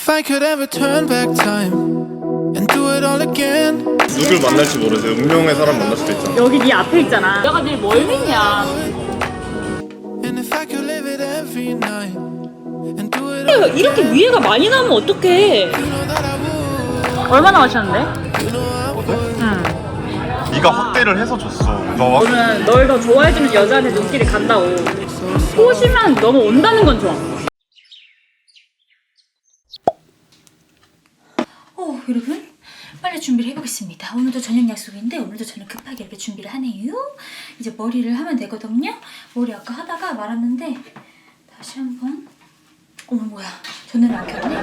If I could ever turn back time and do it all again, 누굴 만날지 모르세요. 운명의 사람 만날 수도 있잖아. 여기 네 앞에 있잖아. 내가 늘 뭘 믿냐. and if I could live it every night and do it all 이렇게 위에가 많이 나면 어떡해. 얼마나 마셨는데? 응. 네가 확대를 해서 줬어. 너 너는 널 더 좋아해주는 여자한테 눈길이 간다고. 꼬시면 너무 온다는 건 좋아. 어, 여러분 빨리 준비를 해보겠습니다. 오늘도 저녁 약속인데 오늘도 저는 급하게 이렇게 준비를 하네요. 이제 머리를 하면 되거든요. 머리 아까 하다가 말았는데 다시 한번. 어머 뭐야 전화를 안 켰네.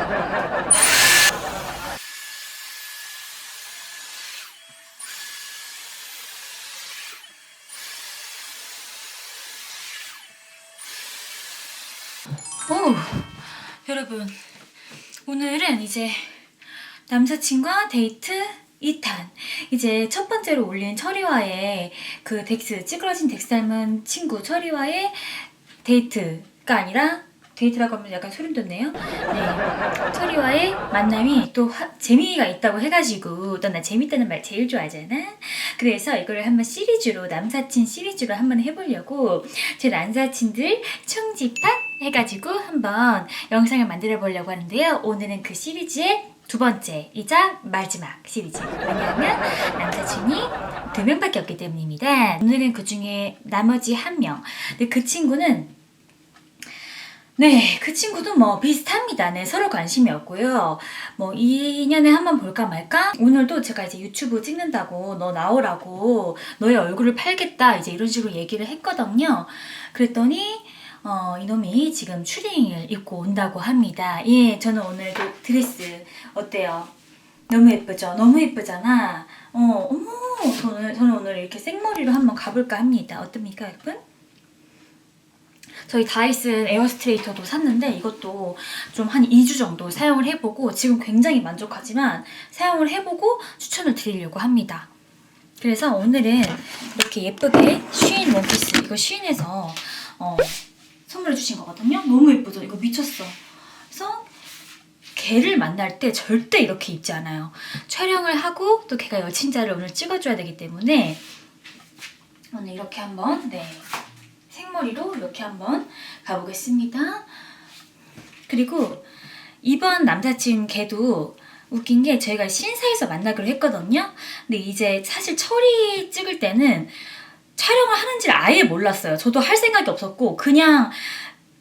오 여러분 오늘은 이제 남사친과 데이트 2탄. 이제 첫 번째로 올린 철이와의 그 덱스, 찌그러진 덱스 닮은 친구 철이와의 데이트가 아니라 데이트라고 하면 약간 소름 돋네요. 네. 철이와의 만남이 또 하- 재미가 있다고 해가지고 너나 재밌다는 말 제일 좋아하잖아. 그래서 이거를 한번 시리즈로 남사친 시리즈로 한번 해보려고 제 남사친들 총집합 해가지고 한번 영상을 만들어 보려고 하는데요. 오늘은 그 시리즈의 두 번째 이자 마지막 시리즈. 왜냐하면 남사친이 두 명밖에 없기 때문입니다. 오늘은 그 중에 나머지 한 명. 근데 그 친구는 네, 그 친구도 뭐 비슷합니다. 네, 서로 관심이 없고요. 뭐 2년에 한 번 볼까 말까? 오늘도 제가 이제 유튜브 찍는다고 너 나오라고 너의 얼굴을 팔겠다 이제 이런 식으로 얘기를 했거든요. 그랬더니 어, 이놈이 지금 추리닝을 입고 온다고 합니다. 예, 저는 오늘도 드레스 어때요? 너무 예쁘죠? 너무 예쁘잖아. 어, 어머, 저는, 저는 오늘 이렇게 생머리로 한번 가볼까 합니다. 어떻습니까, 여러분? 저희 다이슨 에어스트레이터도 샀는데 이것도 좀 한 2주 정도 사용을 해보고 지금 굉장히 만족하지만 사용을 해보고 추천을 드리려고 합니다. 그래서 오늘은 이렇게 예쁘게 쉬인 원피스 이거 쉬인에서 어, 선물해 주신 거거든요. 너무 예쁘죠? 이거 미쳤어. 그래서 걔를 만날 때 절대 이렇게 입지 않아요. 촬영을 하고 또 걔가 여친자를 오늘 찍어줘야 되기 때문에 오늘 이렇게 한번 네 생머리로 이렇게 한번 가보겠습니다. 그리고 이번 남자친 걔도 웃긴 게 저희가 신사에서 만나기로 했거든요. 근데 이제 사실 철이 찍을 때는 촬영을 하는지를 아예 몰랐어요. 저도 할 생각이 없었고 그냥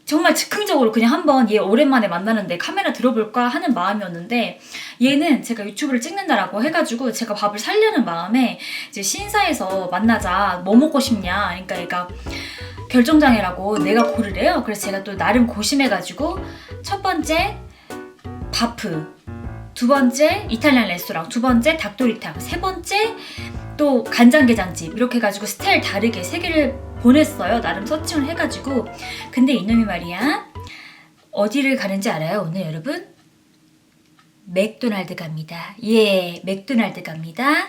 정말 즉흥적으로 그냥 한번 얘 오랜만에 만나는데 카메라 들어볼까 하는 마음이었는데 얘는 제가 유튜브를 찍는다라고 해가지고 제가 밥을 살려는 마음에 이제 신사에서 만나자 뭐 먹고 싶냐. 그러니까 얘가 결정장애라고 내가 고르래요. 그래서 제가 또 나름 고심해가지고 첫 번째 바프 두 번째 이탈리안 레스토랑 두 번째 닭도리탕 세 번째 또 간장게장집. 이렇게 해가지고 스타일 다르게 세 개를 보냈어요. 나름 서칭을 해가지고. 근데 이놈이 말이야 어디를 가는지 알아요 오늘 여러분? 맥도날드 갑니다. 예 맥도날드 갑니다.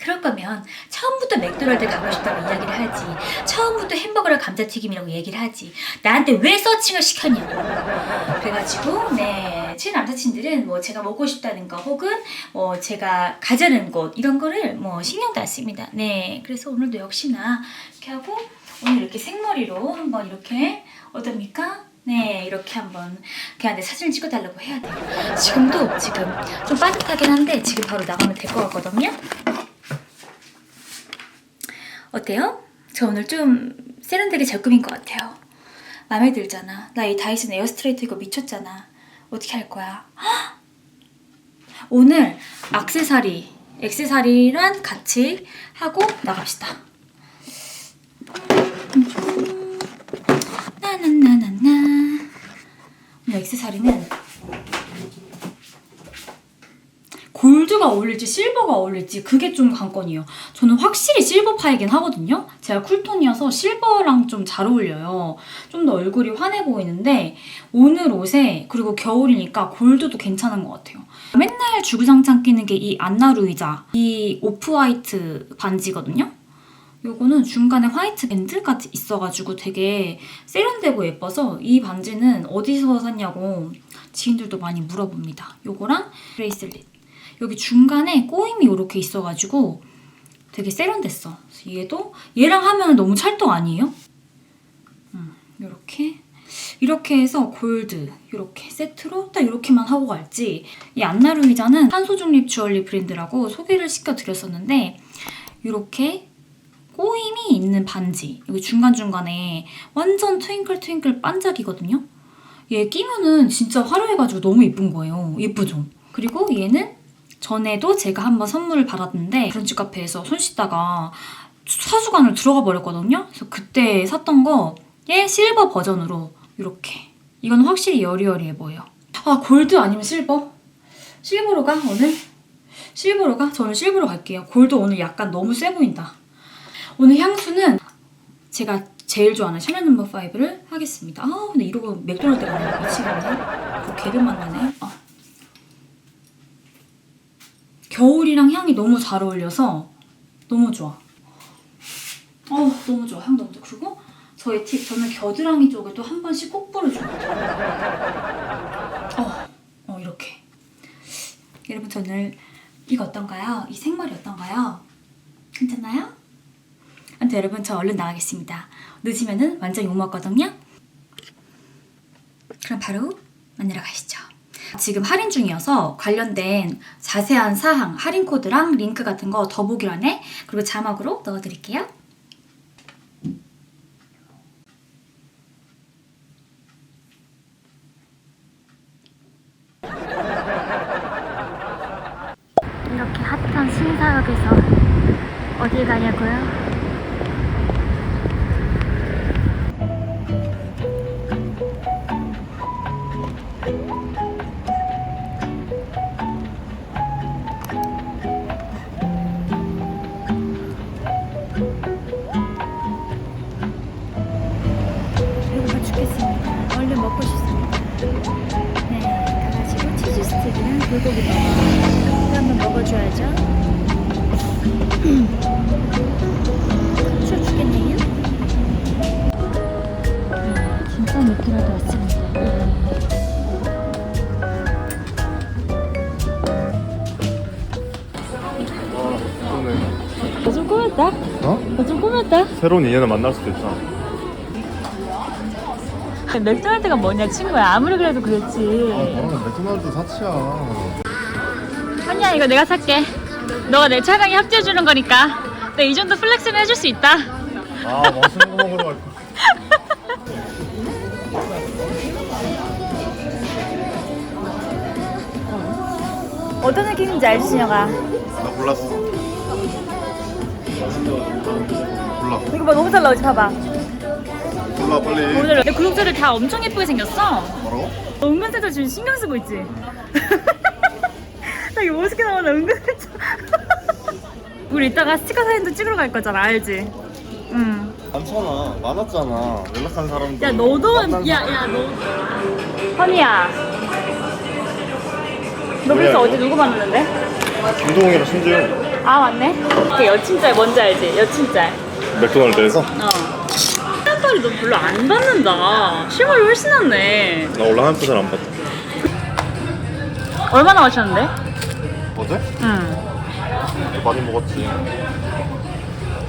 그럴 거면 처음부터 맥도날드 가고 싶다고 이야기를 하지. 처음부터 햄버거랑 감자튀김이라고 얘기를 하지. 나한테 왜 서칭을 시켰냐고. 그래가지고 네 제 남자친들은 뭐 제가 먹고 싶다는 거 혹은 뭐 제가 가자는 곳 이런 거를 뭐 신경도 안 씁니다 네 그래서 오늘도 역시나 이렇게 하고 오늘 이렇게 생머리로 한번 이렇게 어떻습니까? 네 이렇게 한번 걔한테 사진을 찍어달라고 해야 돼요 지금도 지금 좀 빠듯하긴 한데 지금 바로 나가면 될 것 같거든요 어때요? 저 오늘 좀 세련되게 잘 꾸민 것 같아요. 마음에 들잖아. 나 이 다이슨 에어스트레이트 이거 미쳤잖아. 어떻게 할 거야? 헉! 오늘 악세사리, 액세사리랑 같이 하고 나갑시다. 나나나나나. 오늘 액세사리는 골드가 어울릴지 실버가 어울릴지 그게 좀 관건이에요. 저는 확실히 실버파이긴 하거든요. 제가 쿨톤이어서 실버랑 좀 잘 어울려요. 좀 더 얼굴이 환해 보이는데 오늘 옷에 그리고 겨울이니까 골드도 괜찮은 것 같아요. 맨날 주구장창 끼는 게 이 안나 루이자 이 오프 화이트 반지거든요. 요거는 중간에 화이트 밴드가 있어가지고 되게 세련되고 예뻐서 이 반지는 어디서 샀냐고 지인들도 많이 물어봅니다. 요거랑 브레이슬릿. 여기 중간에 꼬임이 이렇게 있어가지고 되게 세련됐어. 얘도 얘랑 하면 너무 찰떡 아니에요? 음, 요렇게 이렇게 해서 골드 이렇게 세트로 딱 이렇게만 하고 갈지 이 안나루이자는 탄소 중립 주얼리 브랜드라고 소개를 시켜드렸었는데 이렇게 꼬임이 있는 반지 여기 중간중간에 완전 트윙클 트윙클 반짝이거든요 얘 끼면은 진짜 화려해가지고 너무 예쁜 거예요 예쁘죠? 그리고 얘는 전에도 제가 한번 선물을 받았는데 브런치 카페에서 손 씻다가 사수관을 들어가 버렸거든요 그래서 그때 샀던 거얘 실버 버전으로 이렇게 이건 확실히 여리여리해 보여 아 골드 아니면 실버? 실버로 가 오늘? 실버로 가? 저는 실버로 갈게요 골드 오늘 약간 너무 세 보인다 오늘 향수는 제가 제일 좋아하는 샤넬 넘버 5를 하겠습니다 아 근데 이러고 맥도날드 가면 미치겠네 그 개를 만나네 아. 겨울이랑 향이 너무 잘 어울려서 너무 좋아. 어 너무 좋아. 향 너무 좋아. 그리고 저의 팁 저는 겨드랑이 쪽에 또한 번씩 꼭 뿌려줘요. 어, 어 이렇게. 여러분 저 오늘 이거 어떤가요? 이 생머리 어떤가요? 괜찮나요? 아무튼 여러분 저 얼른 나가겠습니다. 늦으면은 완전 욕먹거든요. 그럼 바로 만나러 가시죠 지금 할인 중이어서 관련된 자세한 사항 할인 코드랑 링크 같은 거 더보기란에 그리고 자막으로 넣어드릴게요 이렇게 핫한 신사역에서 어딜 가냐고요? 꾸몄다. 어? 좀 꾸몄다. 새로운 인연을 만날 수도 있잖아. 맥도날드가 뭐냐 친구야 아무리 그래도 그렇지 너는 맥도날드 사치야. 아니야 이거 내가 살게 너가 내 차량에 합주해주는 거니까 내 이 정도 플렉스는 해줄 수 있다 아, 맛있는 거 먹으러 갈 거. 어떤 느낌인지 알지 진영아 나 몰랐어. 몰라. 이거 봐 너무 잘 나오지 봐봐 몰라, 빨리. 오늘 내 구독자들 다 엄청 예쁘게 생겼어 뭐라고? 너 은근슬쩍 지금 신경 쓰고 있지? 나 이거 멋있게 나오나 은근슬쩍 우리 이따가 스티커 사진도 찍으러 갈 거잖아 알지? 응. 많잖아. 많았잖아. 연락한 사람도. 야 너도 야야. 너 허니야 너 그래서 이거? 어제 누구 만났는데? 김동욱이랑 신재용. 아 맞네 그 여친짤 뭔지 알지? 여친짤 맥도날드에서? 어 시간빨이 너 별로 안 받는다 실물이 훨씬 낫네 나 원래 한 푼을 안 받아. 얼마나 마셨는데? 어제? 응 많이 먹었지.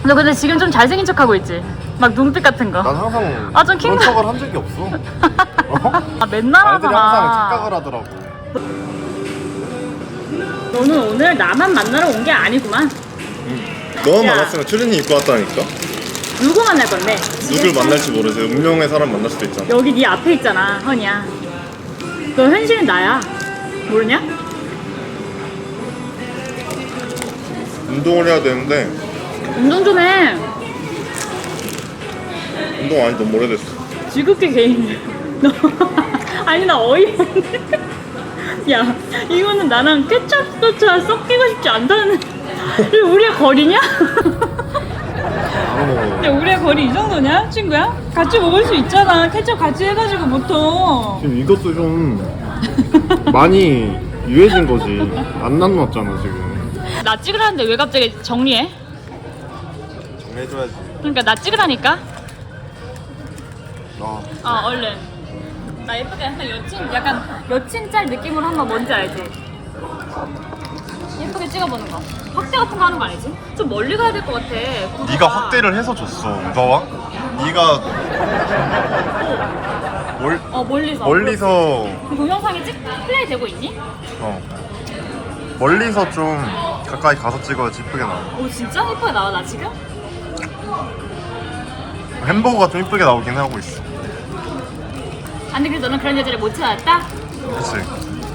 너 근데 지금 좀 잘생긴 척하고 있지? 막 눈빛 같은 거 난 항상 아, 좀 그런 킹받- 척을 한 적이 없어. 어? 아 맨날 아이들이 항상 착각을 하더라고. 너는 오늘 나만 만나러 온 게 아니구만 너만 야. 만났으면 추리닝 입고 왔다니까? 누구 만날 건데? 누굴 만날지 모르지. 운명의 사람 만날 수도 있잖아. 여기 네 앞에 있잖아 허니야 너 현실은 나야 모르냐? 운동을 해야 되는데 운동 좀 해 운동 안지 너무 오래됐어. 지극히 개인 너 아니 나 어이없네 야 이거는 나랑 케첩 소스와 섞이고 싶지 않다는 이거 우리의 거리냐? 야 우리의 거리 이 정도냐 친구야? 같이 먹을 수 있잖아 케첩 같이 해가지고 보통 지금 이것도 좀 많이 유해진 거지. 안 나눠놨잖아 지금. 나 찍으라는데 왜 갑자기 정리해? 해줘야지. 그러니까 나 찍으라니까. 어. 어 얼른. 나 예쁘게 약간 여친 약간 여친 짤 느낌으로 한번 뭔지 알지? 예쁘게 찍어보는 거. 확대 같은 거 하는 거 아니지? 좀 멀리 가야 될 것 같아. 구도가. 네가 확대를 해서 줬어. 우가와? 네가 멀, 어 멀리서. 멀리서 그 동영상이 찍 플레이 되고 있니? 어 멀리서 좀 가까이 가서 찍어야지 이쁘게 나와. 오 진짜 예쁘게 나와 나 지금? 햄버거가 좀 이쁘게 나오긴 하고 있어. 아니 근데 너는 그런 여자를 못 찾았다? 그치?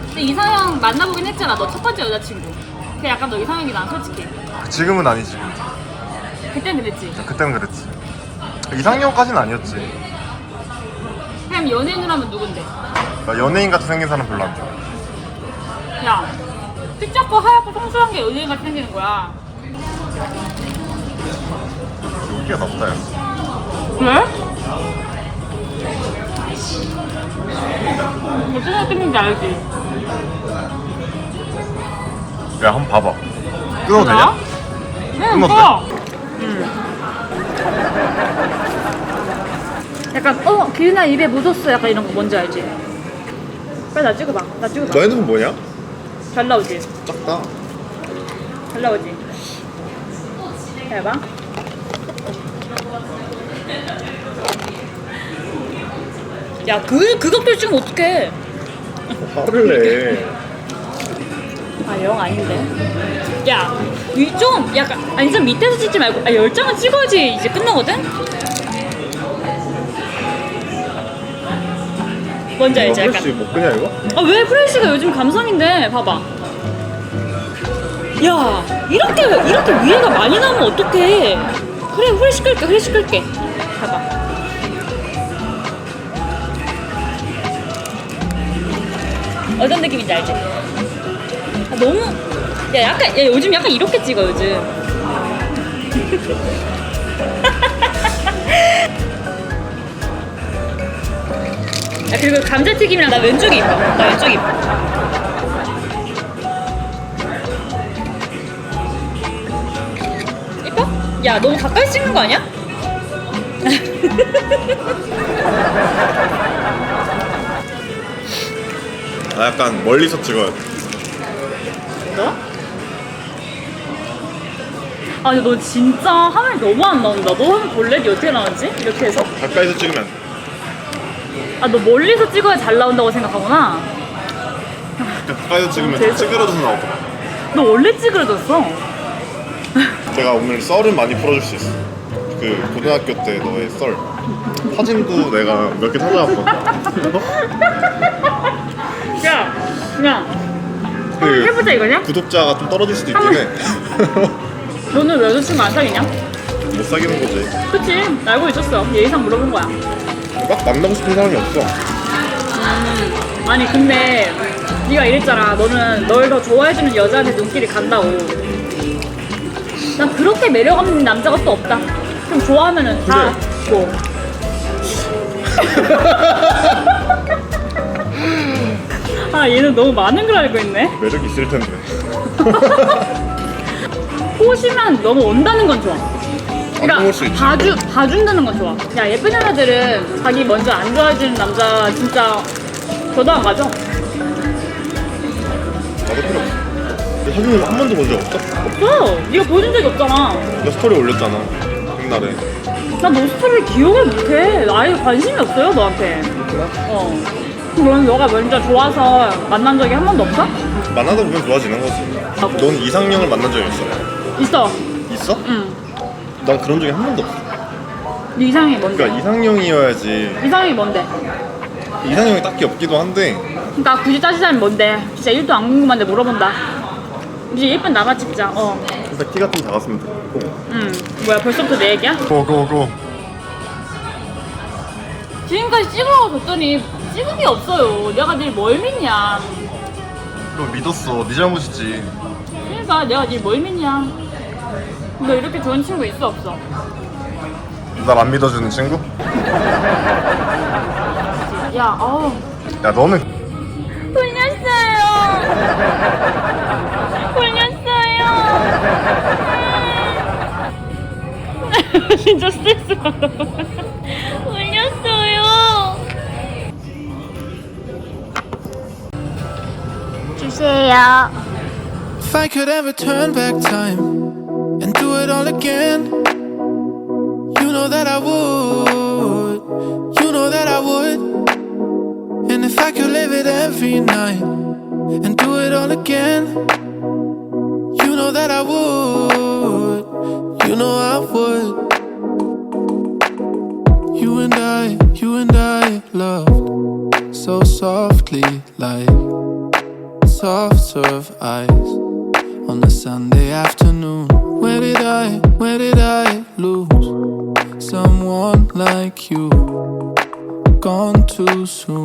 근데 이상형 만나보긴 했잖아 너 첫 번째 여자친구. 그 약간 너 이상형이 난 솔직히. 지금은 아니지. 그땐 그랬지. 그때는 그랬지. 이상형까지는 아니었지. 그냥 연예인으로 하면 누군데? 나 연예인 같이 생긴 사람 별로 안 좋아. 야, 키 작고 하얗고 성실한 게 연예인 같이 생기는 거야. 여기가 낫다, 야. 그래? 무슨 느낌인지 알지? 야, 한번 봐봐. 끊어도 되냐? 응, 끊어도 꺼! 응. 약간, 어, 기은아 입에 묻었어. 약간 이런 거 뭔지 알지? 빨리 나 찍어봐. 나 찍어봐. 너 핸드폰 뭐냐? 잘 나오지? 작다. 잘 나오지? 해봐. 야, 그, 그것도 찍으면 어떡해. 화를 내. 아, 영 아닌데. 야, 위좀 약간 아니 좀 밑에서 찍지 말고 아, 열 장은 찍어야지 이제 끝나거든. 뭔지 알지? 약간. 프레쉬 못 끄냐, 이거? 아, 왜 프레시가 요즘 감성인데? 봐봐. 야, 이렇게 이렇게 위에가 많이 나오면 어떡해? 그래, 후레쉬 끌게, 후레쉬 끌게. 봐봐. 어떤 느낌인지 알지? 아, 너무 야 약간 야 요즘 약간 이렇게 찍어 요즘. 야 그리고 감자튀김이랑 나 왼쪽이 이뻐. 나 왼쪽이 이뻐. 이뻐? 야 너무 가까이 찍는 거 아니야? 나 약간 멀리서 찍어야 돼. 너? 아니 너 진짜 화면이 너무 안 나온다. 너 화면 볼래? 니 어떻게 나오지? 이렇게 해서? 가까이서 찍으면 안 돼. 아 너 멀리서 찍어야 잘 나온다고 생각하구나. 가까이서 찍으면 계속. 찌그러져서 나오거든. 너 원래 찌그러졌어. 내가 오늘 썰을 많이 풀어줄 수 있어. 그 고등학교 때 너의 썰. 사진도 내가 몇 개 찾아왔거든. 야, 야, 그 해보자 이거냐? 구독자가 좀 떨어질 수도 있긴 해. 너는 왜 여자친구 안 사귀냐? 못 사귀는 거지. 그치, 알고 있었어. 예의상 물어본 거야. 막 만나고 싶은 사람이 없어. 아니 근데 네가 이랬잖아. 너는 널 더 좋아해주는 여자한테 눈길이 간다고. 난 그렇게 매력 없는 남자가 또 없다. 좀 좋아하면은 다 뭐. 아 얘는 너무 많은 걸 알고 있네. 매력 있을 텐데. 꼬시면 너무 온다는 건 좋아. 안 먹을 수 있지. 봐주, 봐준다는 건 좋아. 야, 예쁜 여자들은 자기 먼저 안 좋아해주는 남자 진짜 저도 안 가죠? 나도 필요 없어. 내 사진을 한 번도 본 적 없어? 없어. 네가 보여준 적이 없잖아. 나 스토리 올렸잖아. 옛날에. 나너 스토리를 기억을 못해. 아예 관심이 없어요, 너한테. 어. 그럼 너가 먼저 좋아서 만난 적이 한 번도 없어? 만나다 보면 좋아지는 거지. 넌 이상형을 만난 적이 있어? 있어. 있어? 응. 난 그런 적이 한 번도 없어. 네 이상이 뭔데? 그러니까 이상형이어야지. 이상이 뭔데? 이상형이 딱히 없기도 한데 그러니까 굳이 따지자면 뭔데? 진짜 1도 안 궁금한데 물어본다. 이제 예쁜 나가 찍자. 어. 진짜 키가 좀 작았으면 좋겠고. 응. 뭐야, 벌써부터 내 얘기야? 고고고. 지금까지 찍으라고 줬더니 찍은 게 없어요. 내가 늘 뭘 믿냐. 너 믿었어. 네 잘못이지. 그러니까 내가 늘 뭘 믿냐. 너 이렇게 좋은 친구 있어 없어? 나안 믿어주는 친구? 야, 어우. 야 너는 돌렸어요. 돌렸어요. 아. 진짜 스트레스 받아. 주세요. If I could ever turn back time and do it all again, you know that I would. You know that I would. And if I could live it every night and do it all again, you know that I would. You know I would. soon.